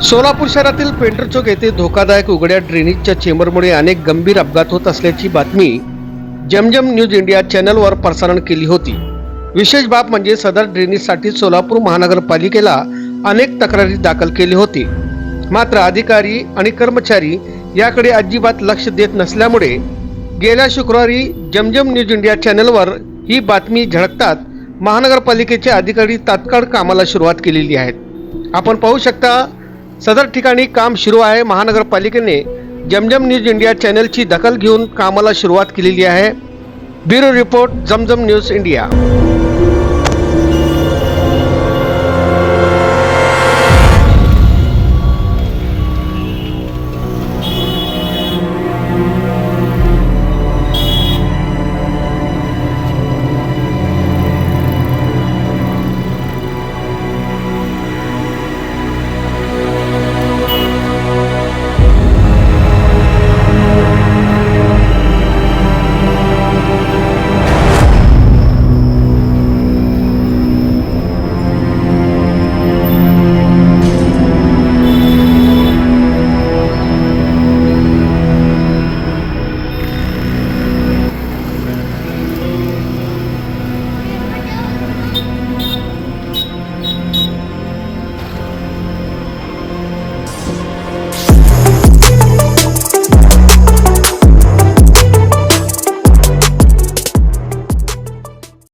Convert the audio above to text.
सोलापूर शहरातील पेंटर चौक येथे धोकादायक उघड्या ड्रेनेजच्या चेंबरमुळे अनेक गंभीर अपघात होत असल्याची बातमी जमजम न्यूज इंडिया चॅनलवर प्रसारण केली होती. विशेष बाब म्हणजे सदर ड्रेनेजसाठी सोलापूर महानगरपालिकेला अनेक तक्रारी दाखल केली होती. मात्र अधिकारी आणि कर्मचारी याकडे अजिबात लक्ष देत नसल्यामुळे गेल्या शुक्रवारी जमजम न्यूज इंडिया चॅनलवर ही बातमी झळकतात महानगरपालिकेचे अधिकारी तात्काळ कामाला सुरुवात केलेली आहे आपण पाहू शकता सदर ठिकाणी काम सुरू आहे. महानगरपालिकेने जमजम न्यूज इंडिया चॅनलची दखल घेऊन कामाला सुरुवात केलेली आहे. Bureau report Zamzam news India.